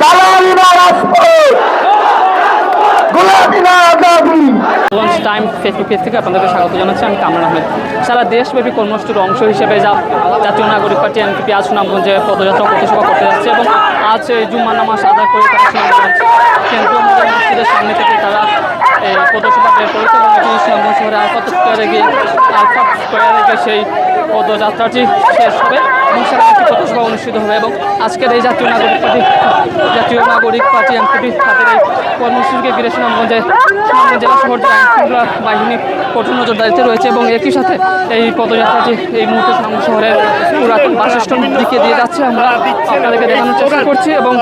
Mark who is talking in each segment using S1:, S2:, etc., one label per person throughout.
S1: দালালি না রাজপথ। গোলাপি না Azadi
S2: lunch time Facebook page থেকে আপনাদেরকে স্বাগত জানাচ্ছি। আমি কামরান আহমেদ। সারা দেশব্যাপী কর্মসূচির অংশ হিসেবে যা জাতীয় নাগরিক পার্টি, এনপিপি, আজ সুনামগঞ্জে পদযাত্রা প্রতিষ্ঠা করতে যাচ্ছে এবং আজ এই জুম্মার নামাজ আদায় করে কেন্দ্রীয় মসজিদের সামনে থেকে তারা পদসভা বের করেছে এবং এটি সুনামগঞ্জ শহরে আলফাত স্কোয়ারে গিয়ে আলফাত স্কোয়ারে গিয়ে সেই পদযাত্রাটি শেষ হবে এবং সেখানে একটি পথসভা অনুষ্ঠিত হবে এবং আজকের এই জাতীয় নাগরিক পার্টি, জাতীয় নাগরিক পার্টি, এনপিপি, তাদের এই কর্মসূচিকে ঘিরে সুনামগঞ্জে, সুনামগঞ্জ জেলা শহর জেলা আইনশৃঙ্খলা বাহিনী কঠোর নজরদারিতে রয়েছে এবং একই সাথে এই পদযাত্রাটি এই মুহূর্তে শহরের পুরাতন বাস স্ট্যান্ড দিকে দিয়ে যাচ্ছে। আমরা আপনাদেরকে দেখানোর চেষ্টা করছি এবং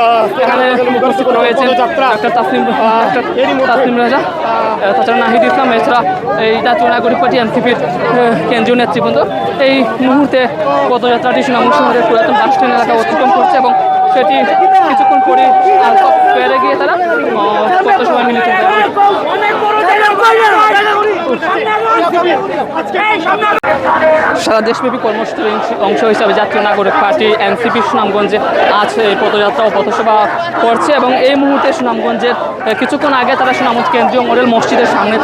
S2: এখানে উপস্থিত রয়েছেন ডাক্তার তাসলিম ডাক্তার তাসলিম রাজা তাছাড়া নাহিদ ইসলাম, এছাড়া এই জাতীয় নাগরিক পার্টি এনসিপির কেন্দ্রীয় নেতৃবৃন্দ। এই মুহূর্তে পদযাত্রাটি সুনামগঞ্জ শহরের পুরাতন বাস স্ট্যান্ড এলাকা অতিক্রম করছে এবং সেটি কিছুক্ষণ পরে পেরে গিয়ে তারা কত সময় মিলিত সারা দেশব্যাপী কর্মসূচির অংশ- হিসাবে জাতীয় নাগরিক পার্টি এনসিপি সুনামগঞ্জে আজ এই পদযাত্রা ও পথসভা করছে এবং এই মুহূর্তে সুনামগঞ্জের কিছুক্ষণ আগে তারা সুনামগঞ্জ কেন্দ্রীয় মডেল মসজিদের সামনে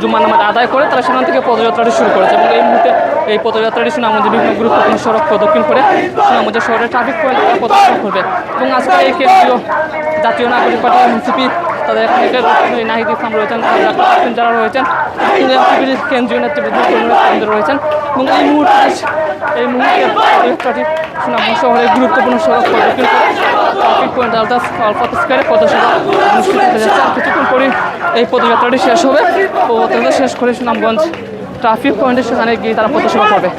S2: জুম্মা নামাজ আদায় করে তারা সেখান থেকে পদযাত্রাটি শুরু করেছে এবং এই মুহূর্তে এই পদযাত্রাটি সুনামগঞ্জের বিভিন্ন গুরুত্বপূর্ণ সড়ক প্রদক্ষিণ করে সুনামগঞ্জের শহরের ট্রাফিক পয়েন্ট তারা করবে। এবং আজকে এই কেন্দ্রীয় জাতীয় নাগরিক পার্টি এনসিপি তাদের এখানকার নাহিদ ইসলাম রয়েছেন যারা রয়েছেন কেন্দ্রীয় নেতৃবৃন্দ কেন্দ্র রয়েছেন এবং এই মুহূর্তে এই মুহূর্তে সুনামগঞ্জ শহরের গুরুত্বপূর্ণ সড়ক প্রদক্ষিণ ট্রাফিক পয়েন্ট আলতা আলফাত স্কোয়ারে পদসভা অনুষ্ঠিত হতে যাচ্ছে। আর কিছুক্ষণ পরে এই পদযাত্রাটি শেষ হবে। পদযাত্রা শেষ করে সুনামগঞ্জ ট্রাফিক পয়েন্টের সেখানে গিয়ে তারা পদসভা করবে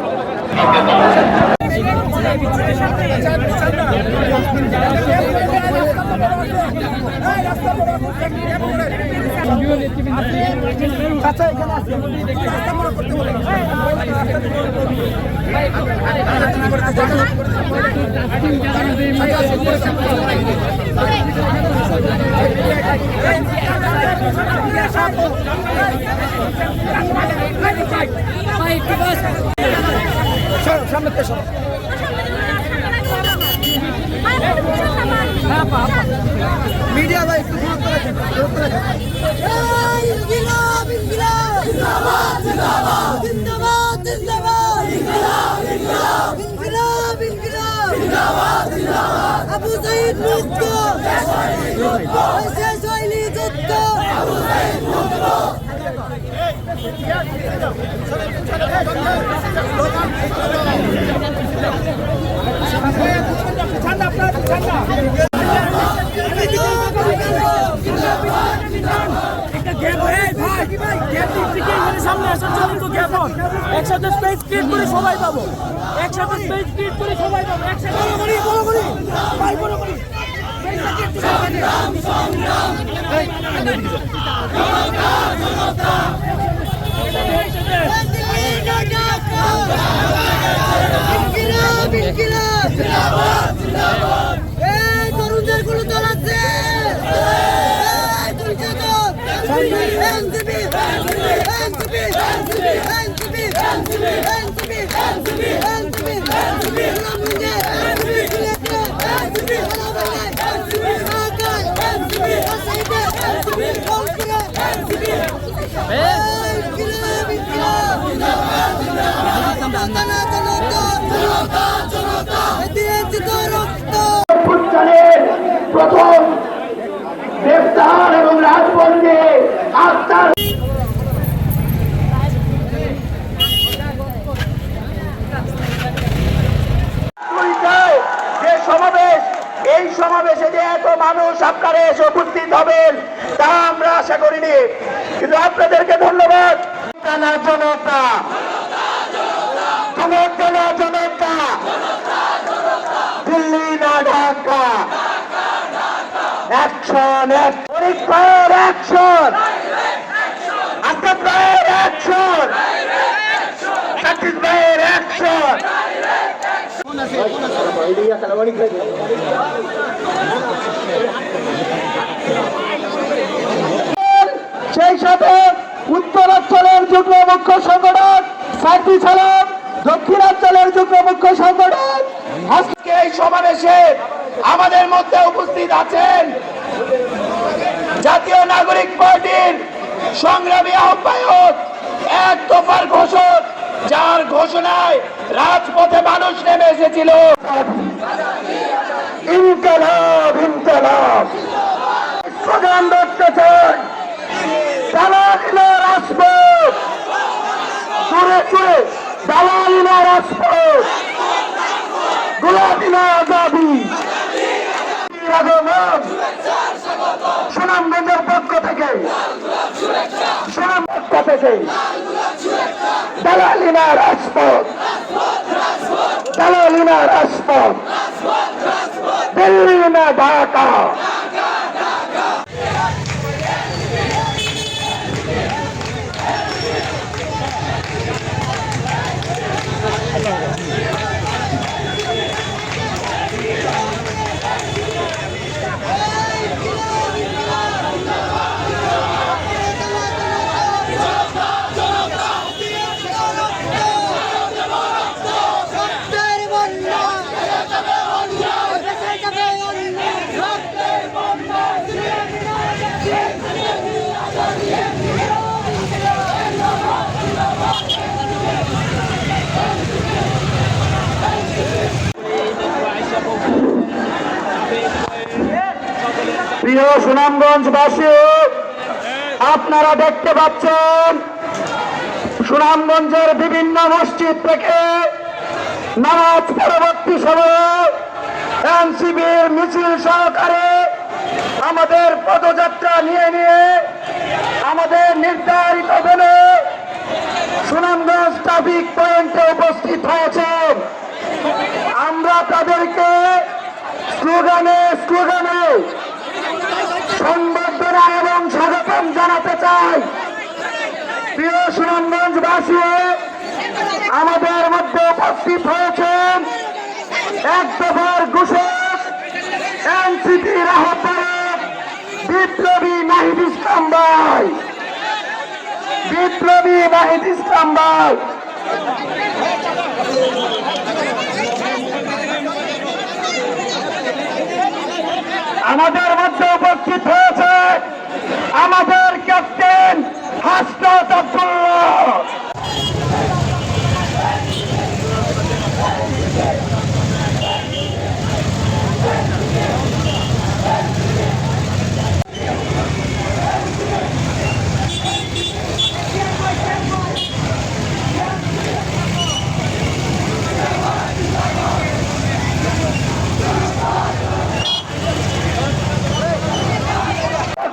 S3: আচ্ছা এখানে আসতে রাস্তা মনে করতে বলে
S4: Fight to us! সামনে পেশা মিডিয়া ভাই একটু গুরুত্ব রাখেন গুরুত্ব রাখেন আবু সাইদ মুক্ত
S5: একসাথে স্পেস ক্রিয়েট করে সবাই পাবো একসাথে স্পেস ক্রিয়েট করে সবাই পাবো একসাথে বড় করি বড় করি ভাই বড় করি
S4: জিন্দাবাদ এই তরুণদের কোনো আছে NCP NCP NCP NCP NCP NCP NCP NCP মুঞ্জে এনসিপি সিলেক্টে এনসিপি হালাবাই এনসিপি সাকাই এনসিপি আসাইদে এনসিপি কলসিরে এনসিপি ইনকিলাব ইনকিলাব জিন্দাবাদ জিন্দাবাদ জনতা জনতা জনতা দিয়েছি তো রক্ত
S1: অভ্যুত্থানের প্রথম গ্রেফতার এবং রাজবন্দে আত্মার কুড়িটায় যে সমাবেশ এই সমাবেশে যে এত মানুষ আপনারা এসে উপস্থিত হবেন তা আমরা আশা করিনি। কিন্তু আপনাদেরকে ধন্যবাদ। জনতা জনতা? জনতা জনতা? দিল্লি না ঢাকা? অ্যাকশন পরীক্ষার অ্যাকশন আসামের অ্যাকশন ছত্তিশগড়ের অ্যাকশন সেই সাথে উত্তরাঞ্চলের যুগ্ম মুখ্য সংগঠন সাইটি সালাম, দক্ষিণাঞ্চলের যুগ্ম মুখ্য সংগঠন। আজকে এই সমাবেশে আমাদের মধ্যে উপস্থিত আছেন জাতীয় নাগরিক পার্টির সংগ্রামী আহ্বায়ক, এক দফার ঘোষক, যার ঘোষণায় রাজপথে মানুষ নেমে এসেছিল। ইনকালাব ইনকালাব। স্লোগান ধরতে চাই দালালিনা রাজপথ চুরে চুরে দালালিনা রাজপথ। গোলাপিনা আজাদি আগমন সুনামগঞ্জের পক্ষ থেকে। সুনাম পক্ষ থেকে। দালালিনা রাজপথ। দালালিনা রাজপথ। দিল্লি না ঢাকা। প্রিয় সুনামগঞ্জবাসী, আপনারা দেখতে পাচ্ছেন সুনামগঞ্জের বিভিন্ন মসজিদ থেকে নামাজ পরবর্তী সময়ে এনসিবির মিছিল সহকারে আমাদের পদযাত্রা নিয়ে নিয়ে আমাদের নির্ধারিত দিনে সুনামগঞ্জ ট্রাফিক পয়েন্টে উপস্থিত হয়েছেন। আমরা তাদেরকে স্লোগানে স্লোগানে সংবর্ধনা এবং স্বাগতম জানাতে চাই। প্রিয় সুনামগঞ্জবাসী, আমাদের মধ্যে উপস্থিত হয়েছেন এক দফার ঘোষক এনসিপির আহ্বায়ক বিপ্লবী নাহিদ ইসলাম ভাই। বিপ্লবী নাহিদ ইসলাম ভাই। আমাদের মধ্যে উপস্থিত হয়েছে আমাদের ক্যাপ্টেন হাসনাত আব্দুল্লাহ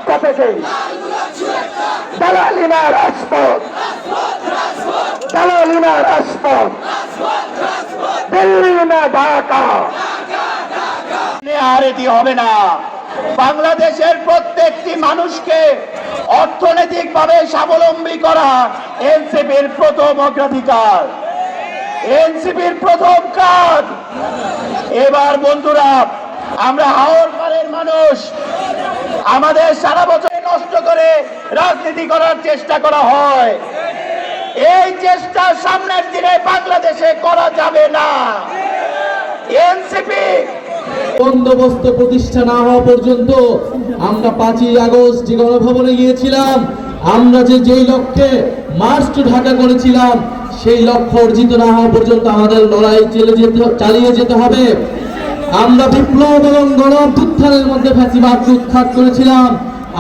S1: পক্ষ থেকে দিল্লি না ঢাকা। আর এটি হবে না। বাংলাদেশের প্রত্যেকটি মানুষকে অর্থনৈতিকভাবে স্বাবলম্বী করা এনসিপির প্রথম অগ্রাধিকার। এনসিপির প্রথম কাজ। এবার বন্ধুরা আমরা হাওর পাড়ের মানুষ। আমাদের সারা বছর নষ্ট করে রাজনীতি করার চেষ্টা করা হয়। এই চেষ্টা সামনের দিনে বাংলাদেশে করা যাবে না। এনসিপি।
S6: বন্দোবস্ত প্রতিষ্ঠা না হওয়া পর্যন্ত আমরা পাঁচই আগস্ট যে গণভবনে গিয়েছিলাম, আমরা যে যেই লক্ষ্যে মার্চ টু ঢাকা করেছিলাম, সেই লক্ষ্য অর্জিত না হওয়া পর্যন্ত আমাদের লড়াই চালিয়ে যেতে হবে। আমরা বিপ্লব এবং গণ অভ্যুত্থানের মধ্যে ফ্যাসিবাদ উৎখাত করেছিলাম।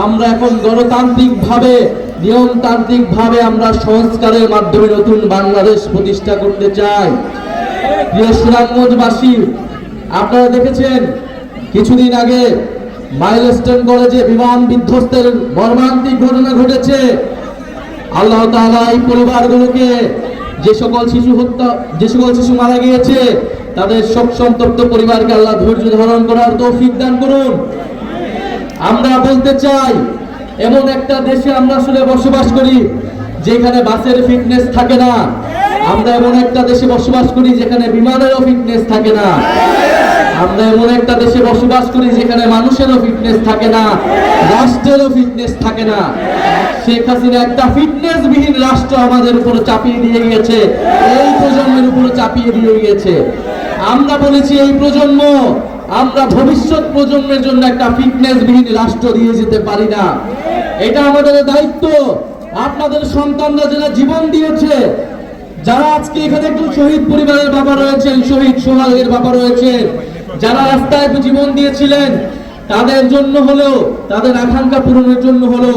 S6: আমরা এখন গণতান্ত্রিক ভাবে নিয়মতান্ত্রিক ভাবে আমরা সংস্কারের মাধ্যমে নতুন বাংলাদেশ প্রতিষ্ঠা করতে চাই। প্রিয় সুনামগঞ্জবাসী আপনারা দেখেছেন, কিছুদিন আগে মাইলস্টোন কলেজে বিমান বিধ্বস্তের মর্মান্তিক ঘটনা ঘটেছে। আল্লাহ তাআলা এই পরিবারগুলোকে যে সকল শিশু হত্যা, যে সকল শিশু মারা গিয়েছে তাদের শোক সন্তপ্ত পরিবারকে আল্লাহ ধৈর্য ধারণ করার তৌফিক দান করুন। আমরা বলতে চাই, এমন একটা দেশে আমরা আসলে বসবাস করি যেখানে বাসের ফিটনেস থাকে না। আমরা এমন একটা দেশে বসবাস করি যেখানে বিমানেরও ফিটনেস থাকে না। আমরা এমন একটা দেশে বসবাস করি যেখানে মানুষেরও ফিটনেস থাকে না, রাষ্ট্রেরও ফিটনেস থাকে না। শেখ হাসিনা একটা ফিটনেস বিহীন রাষ্ট্র আমাদের উপরে চাপিয়ে দিয়ে গিয়েছে। এই প্রজন্মের উপরে চাপিয়ে দিয়ে গিয়েছে। আমরা বলেছি এই প্রজন্ম, আমরা ভবিষ্যৎ প্রজন্মের জন্য একটা ফিটনেস বিহীন রাষ্ট্র দিয়ে যেতে পারি না। এটা আমাদের দায়িত্ব। আপনাদের সন্তানরা যারা জীবন দিয়েছে, যারা আজকে এখানে একজন শহীদ পরিবারের বাবা রয়েছেন, শহীদ সোহাগের বাবা রয়েছেন, যারা রাস্তায় জীবন দিয়েছিলেন তাদের জন্য হলেও, তাদের আকাঙ্ক্ষা পূরণের জন্য হলো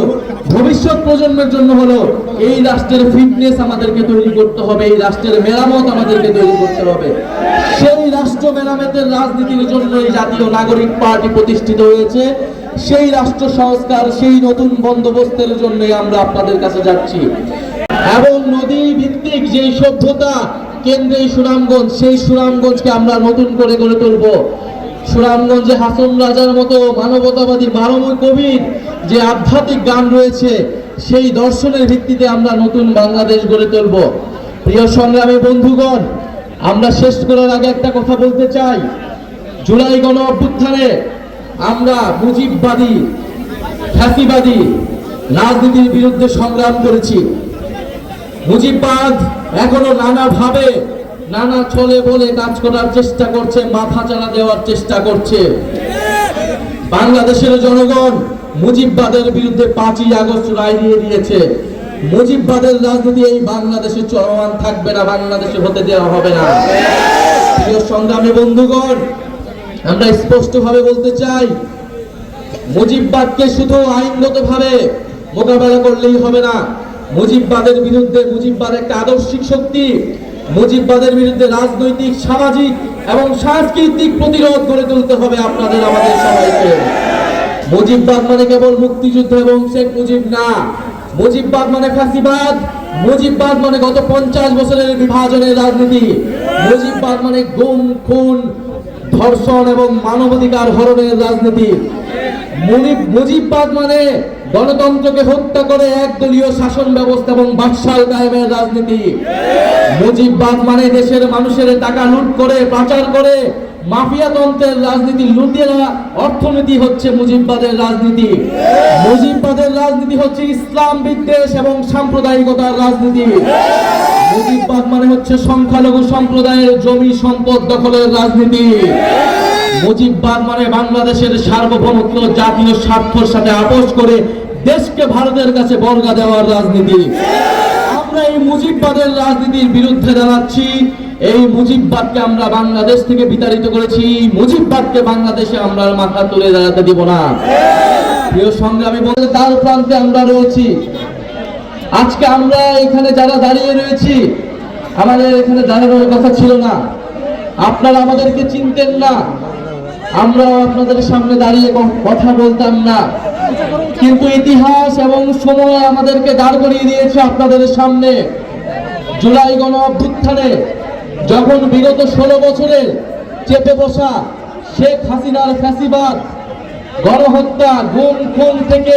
S6: ভবিষ্যৎ প্রজন্মের জন্য হলো এই রাষ্ট্রের ফিটনেস আমাদেরকে তৈরি করতে হবে, এই রাষ্ট্রের মেরামত আমাদেরকে তৈরি করতে হবে। সেই রাষ্ট্র মেরামতের রাজনীতির জন্য এই জাতীয় নাগরিক পার্টি প্রতিষ্ঠিত হয়েছে। সেই রাষ্ট্র সংস্কার, সেই নতুন বন্দোবস্তের জন্যই আমরা আপনাদের কাছে যাচ্ছি। এবং নদী ভিত্তিক যেই সভ্যতা, কেন্দ্রে সুনামগঞ্জ, সেই সুনামগঞ্জকে আমরা নতুন করে গড়ে তুলব। সুনামগঞ্জে হাসন রাজার মতো মানবতাবাদী মানবী কবির যে আধ্যাত্মিক গান রয়েছে, সেই দর্শনের ভিত্তিতে আমরা নতুন বাংলাদেশ গড়ে তুলব। প্রিয় সংগ্রামী বন্ধুগণ, আমরা শেষ করার আগে একটা কথা বলতে চাই। জুলাই গণ অভ্যুত্থানে আমরা মুজিববাদী খ্যাতিবাদী রাজনীতির বিরুদ্ধে সংগ্রাম করেছি। মুজিববাদ এখনও নানা ভাবে নানা ছলে বলে কাজ করার চেষ্টা করছে, মাথা চালা দেওয়ার চেষ্টা করছে। বাংলাদেশের জনগণ মুজিববাদের বিরুদ্ধে পাঁচই আগস্ট রায় দিয়ে দিয়েছে। মুজিববাদের রাজনীতি এই বাংলাদেশে চলমান থাকবে না, বাংলাদেশে হতে দেওয়া হবে না। প্রিয় সংগ্রামী বন্ধুগণ, আমরা স্পষ্টভাবে বলতে চাই, মুজিববাদকে শুধু আইনগতভাবে মোকাবেলা করলেই হবে না। মুজিববাদের বিরুদ্ধে মুজিববাদ একটা আদর্শিক শক্তি। মুজিববাদের বিরুদ্ধে রাজনৈতিক, সামাজিক এবং সাংস্কৃতিক প্রতিরোধ গড়ে তুলতে হবে আপনাদের, আমাদের সবাইকে। মুজিববাদ মানে কেবল মুক্তিযুদ্ধ এবং শেখ মুজিব না। মুজিববাদ মানে ফাঁসিবাদ। মুজিববাদ মানে গত পঞ্চাশ বছরের বিভাজনের রাজনীতি। মুজিববাদ মানে গুম, খুন, ধর্ষণ এবং মানবাধিকার হরণের রাজনীতি। মুজিববাদ মানে গণতন্ত্রকে হত্যা করে একদলীয় শাসন ব্যবস্থা এবং বাকশাল কায়েমের রাজনীতি। মুজিববাদ মানে দেশের মানুষের টাকা লুট করে, পাচার করে। মাফিয়া তন্ত্রের রাজনীতি লুটেরা অর্থনীতি হচ্ছে মুজিববাদের রাজনীতি। মুজিববাদের রাজনীতি হচ্ছে ইসলাম বিদ্বেষ এবং সাম্প্রদায়িকতার রাজনীতি। মুজিববাদ মানে হচ্ছে সংখ্যালঘু সম্প্রদায়ের জমি সম্পদ দখলের রাজনীতি। মুজিববাদ মানে বাংলাদেশের সার্বভৌমত্ব, জাতীয় স্বার্থের সাথে আপোষ করে দেশকে ভারতের কাছে বর্গা দেওয়ার রাজনীতি। আমরা এই মুজিববাদের রাজনীতির বিরুদ্ধে দাঁড়াচ্ছি। এই মুজিববাদকে আমরা বাংলাদেশ থেকে বিতাড়িত করেছি। মুজিববাদকে বাংলাদেশে আমরা মাথা তুলে দাঁড়াতে দিব না। প্রিয় সংগ্রামী বলতে তার প্রান্তে আমরা রয়েছি। আজকে আমরা এখানে যারা দাঁড়িয়ে রয়েছি, আমাদের এখানে দাঁড়ানোর কথা ছিল না। আপনারা আমাদেরকে চিনতেন না। আমরাও আপনাদের সামনে দাঁড়িয়ে কথা বলতাম না। কিন্তু ইতিহাস এবং সময় আমাদেরকে দাঁড় করিয়ে দিয়েছে আপনাদের সামনে। জুলাই গণ অভ্যুত্থানে যখন বিগত ষোলো বছরে চেপে বসা শেখ হাসিনার ফ্যাসিবাদ, গণহত্যা, গুম, খুন থেকে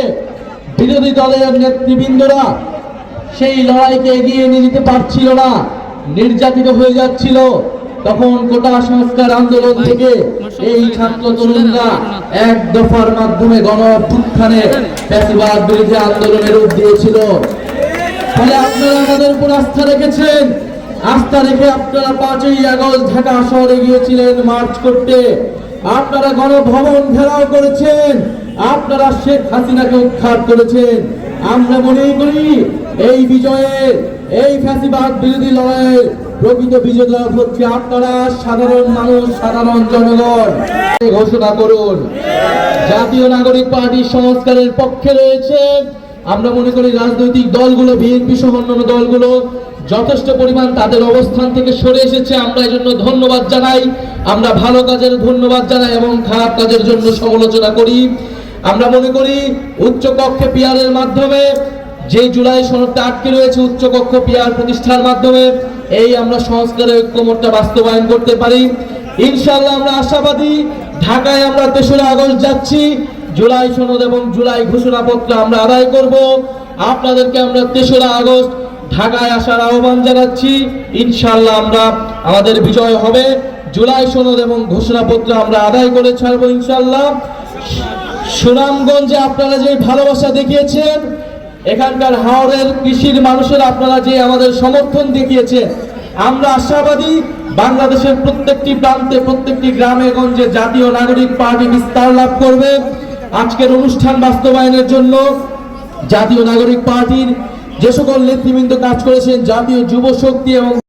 S6: বিরোধী দলের নেতৃবৃন্দরা সেই লড়াইকে এগিয়ে নিয়ে যেতে পারছিল না, নির্যাতিত হয়ে যাচ্ছিল। তখন কোটা সংস্কার আন্দোলন থেকে এই ছাত্র তরুণরা এক দফার মাধ্যমে গণ অভ্যুত্থানে ফ্যাসিবাদ বিরোধী আন্দোলনের রূপ দিয়েছিল। ফলে আপনারা আমাদের উপর আস্থা রেখেছেন। আস্থা রেখে আপনারা পাঁচই আগস্ট ঢাকা শহরে গিয়েছিলেন মার্চ করতে। আপনারা গণভবন ঘেরাও করেছেন। আপনারা শেখ হাসিনাকে উৎখাত করেছেন। আমরা মনে করি এই বিজয়ের এই ফ্যাসিবাদ বিরোধী লড়াইয়ের প্রকৃত লাভ হচ্ছে আপনারা সাধারণ মানুষ, সাধারণ জনগণ ঘোষণা করুন। জাতীয় নাগরিক পার্টি সংস্কারের পক্ষে রয়েছে। আমরা মনে করি রাজনৈতিক দলগুলো, বিএনপি সহ অন্যান্য দলগুলো যথেষ্ট পরিমাণ তাদের অবস্থান থেকে সরে এসেছে। আমরা এই জন্য ধন্যবাদ জানাই। আমরা ভালো কাজের ধন্যবাদ জানাই এবং খারাপ কাজের জন্য সমালোচনা করি। আমরা মনে করি উচ্চ কক্ষে পিয়ারের মাধ্যমে যে জুলাই সনদটা আটকে রয়েছে, উচ্চ কক্ষ পিয়ার প্রতিষ্ঠার মাধ্যমে এই আমরা সংস্কারের ঐক্যমতটা বাস্তবায়ন করতে পারি। ইনশাআল্লাহ আমরা আশাবাদী, ঢাকায় আমরা তেসরা আগস্ট যাচ্ছি। জুলাই সনদ এবং জুলাই ঘোষণাপত্র আমরা আদায় করব। আপনাদেরকে আমরা তেসরা আগস্ট ঢাকায় আসার আহ্বান জানাচ্ছি। ইনশাল্লাহ আমরা আমাদের বিজয় হবে। জুলাই সনদ এবং ঘোষণাপত্র আমরা আদায় করে ছাড়বো ইনশাল্লাহ সুনামগঞ্জে আপনারা যে ভালোবাসা দেখিয়েছেন এখানকার হাওড়ের কৃষির মানুষের আপনারা যে আমাদের সমর্থন দেখিয়েছেন আমরা আশাবাদী বাংলাদেশের প্রত্যেকটি প্রান্তে, প্রত্যেকটি গ্রামে গঞ্জে জাতীয় নাগরিক পার্টি বিস্তার লাভ করবে। আজকের অনুষ্ঠান বাস্তবায়নের জন্য জাতীয় নাগরিক পার্টির যে সকল নেতৃবৃন্দ কাজ করেছেন, জাতীয় যুব শক্তি এবং